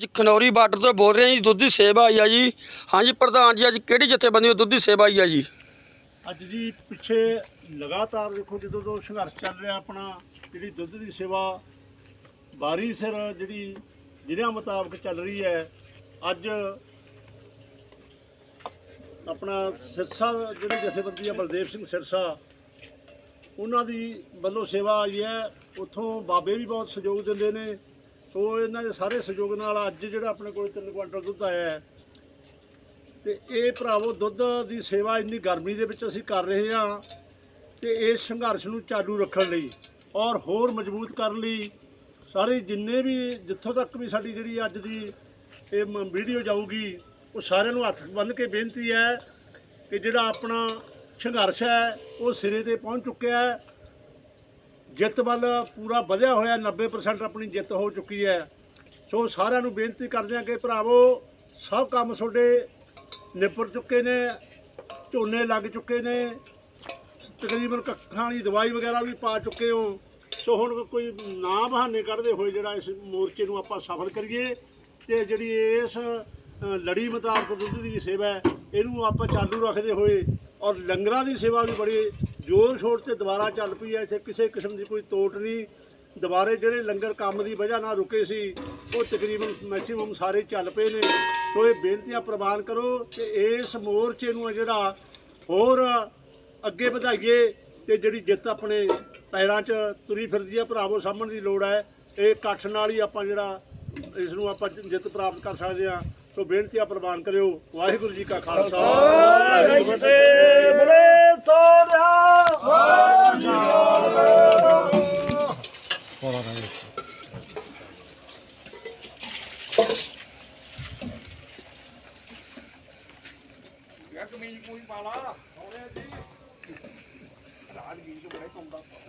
ਜੀ, ਖਨੌਰੀ ਬਾਰਡਰ ਤੋਂ ਬੋਲ ਰਹੇ ਹਾਂ ਜੀ, ਦੁੱਧ ਦੀ ਸੇਵਾ ਆਈ ਆ ਜੀ। ਹਾਂਜੀ ਪ੍ਰਧਾਨ ਜੀ, ਅੱਜ ਕਿਹੜੀ ਜਥੇਬੰਦੀ ਦੁੱਧ ਦੀ ਸੇਵਾ ਆਈ ਆ ਜੀ? ਅੱਜ ਜੀ ਪਿੱਛੇ ਲਗਾਤਾਰ ਦੇਖੋ, ਜਦੋਂ ਤੋਂ ਸੰਘਰਸ਼ ਚੱਲ ਰਿਹਾ ਆਪਣਾ, ਜਿਹੜੀ ਦੁੱਧ ਦੀ ਸੇਵਾ ਬਾਰੀ ਸਿਰ ਜਿਹੜੀ ਜ਼ਿਲ੍ਹਿਆਂ ਮੁਤਾਬਕ ਚੱਲ ਰਹੀ ਹੈ, ਅੱਜ ਆਪਣਾ ਸਿਰਸਾ ਜਿਹੜੀ ਜਥੇਬੰਦੀ ਹੈ ਬਲਦੇਵ ਸਿੰਘ ਸਿਰਸਾ, ਉਹਨਾਂ ਦੀ ਵੱਲੋਂ ਸੇਵਾ ਆਈ ਹੈ। ਉੱਥੋਂ ਬਾਬੇ ਵੀ ਬਹੁਤ ਸਹਿਯੋਗ ਦਿੰਦੇ ਨੇ। ਸੋ ਇਹਨਾਂ ਦੇ ਸਾਰੇ ਸਹਿਯੋਗ ਨਾਲ ਅੱਜ ਜਿਹੜਾ ਆਪਣੇ ਕੋਲ 3 ਕੁਇੰਟਲ ਦੁੱਧ ਆਇਆ ਹੈ, ਤੇ ਇਹ ਭਰਾਵੋ ਦੁੱਧ ਦੀ ਸੇਵਾ ਇੰਨੀ ਗਰਮੀ ਦੇ ਵਿੱਚ ਅਸੀਂ ਕਰ ਰਹੇ ਹਾਂ ਤੇ ਇਸ ਸੰਘਰਸ਼ ਨੂੰ ਚਾਲੂ ਰੱਖਣ ਲਈ ਔਰ ਹੋਰ ਮਜ਼ਬੂਤ ਕਰਨ ਲਈ ਸਾਰੇ ਜਿੰਨੇ ਵੀ ਜਿੱਥੋਂ ਤੱਕ ਵੀ ਸਾਡੀ ਜਿਹੜੀ ਅੱਜ ਦੀ ਇਹ ਵੀਡੀਓ ਜਾਊਗੀ, ਉਹ ਸਾਰਿਆਂ ਨੂੰ ਹੱਥ ਬੰਨ੍ਹ ਕੇ ਬੇਨਤੀ ਹੈ ਕਿ ਜਿਹੜਾ ਆਪਣਾ ਸੰਘਰਸ਼ ਹੈ, ਉਹ ਸਿਰੇ ਤੇ ਪਹੁੰਚ ਚੁੱਕਿਆ ਹੈ। ਜਿੱਤ ਵੱਲ ਪੂਰਾ ਵਧਿਆ ਹੋਇਆ 90% ਆਪਣੀ ਜਿੱਤ ਹੋ ਚੁੱਕੀ ਹੈ। ਸੋ ਸਾਰਿਆਂ ਨੂੰ ਬੇਨਤੀ ਕਰਦੇ ਹਾਂ ਕਿ ਭਰਾਵੋ, ਸਭ ਕੰਮ ਤੁਹਾਡੇ ਨਿਪਟ ਚੁੱਕੇ ਨੇ, ਝੋਨੇ ਲੱਗ ਚੁੱਕੇ ਨੇ, ਤਕਰੀਬਨ ਕੱਖਾਂ ਦੀ ਦਵਾਈ ਵਗੈਰਾ ਵੀ ਪਾ ਚੁੱਕੇ ਹੋ। ਸੋ ਹੁਣ ਕੋਈ ਨਾ ਬਹਾਨੇ ਕੱਢਦੇ ਹੋਏ ਜਿਹੜਾ ਇਸ ਮੋਰਚੇ ਨੂੰ ਆਪਾਂ ਸਫਲ ਕਰੀਏ ਤੇ ਜਿਹੜੀ ਇਸ ਲੜੀ ਮੁਤਾਬਕ ਦੁੱਧ ਦੀ ਸੇਵਾ ਇਹਨੂੰ ਆਪਾਂ ਚਾਲੂ ਰੱਖਦੇ ਹੋਏ ਔਰ ਲੰਗਰਾਂ ਦੀ ਸੇਵਾ ਵੀ ਬੜੀ ਜ਼ੋਰ ਸ਼ੋਰ ਤੇ ਦੁਬਾਰਾ ਚੱਲ ਪਈ ਹੈ, ਇੱਥੇ ਕਿਸੇ ਕਿਸਮ ਦੀ ਕੋਈ ਤੋਟ ਨਹੀਂ। ਦੁਬਾਰੇ ਜਿਹੜੇ ਲੰਗਰ ਕੰਮ ਦੀ ਵਜ੍ਹਾ ਨਾਲ ਰੁਕੇ ਸੀ, ਉਹ ਤਕਰੀਬਨ ਮੈਕਸਿਮਮ ਸਾਰੇ ਚੱਲ ਪਏ ਨੇ। ਸੋ ਇਹ ਬੇਨਤੀਆਂ ਪ੍ਰਵਾਨ ਕਰੋ ਤੇ ਇਸ ਮੋਰਚੇ ਨੂੰ ਜਿਹੜਾ ਹੋਰ ਅੱਗੇ ਵਧਾਈਏ ਤੇ ਜਿਹੜੀ ਜਿੱਤ ਆਪਣੇ ਪੈਰਾਂ 'ਚ ਤੁਰੀ ਫਿਰਦੀ ਆ ਭਰਾਵੋ ਸਾਹਮਣ ਦੀ ਲੋੜ ਹੈ। ਇਹ ਇਕੱਠ ਨਾਲ ਹੀ ਆਪਾਂ ਜਿਹੜਾ ਇਸ ਨੂੰ ਆਪਾਂ ਜਿੱਤ ਪ੍ਰਾਪਤ ਕਰ ਸਕਦੇ ਆ ਸੋ ਬੇਨਤੀਆਂ ਪ੍ਰਵਾਨ ਕਰਿਓ। ਵਾਹਿਗੁਰੂ ਜੀ ਕਾ ਖਾਲਸਾ। ਵਾਹਿਗੁਰੂ ਜੀ ਕੀ ਫਤਿਹ। 这个米已经发了，好了，这，不然你明天就来了。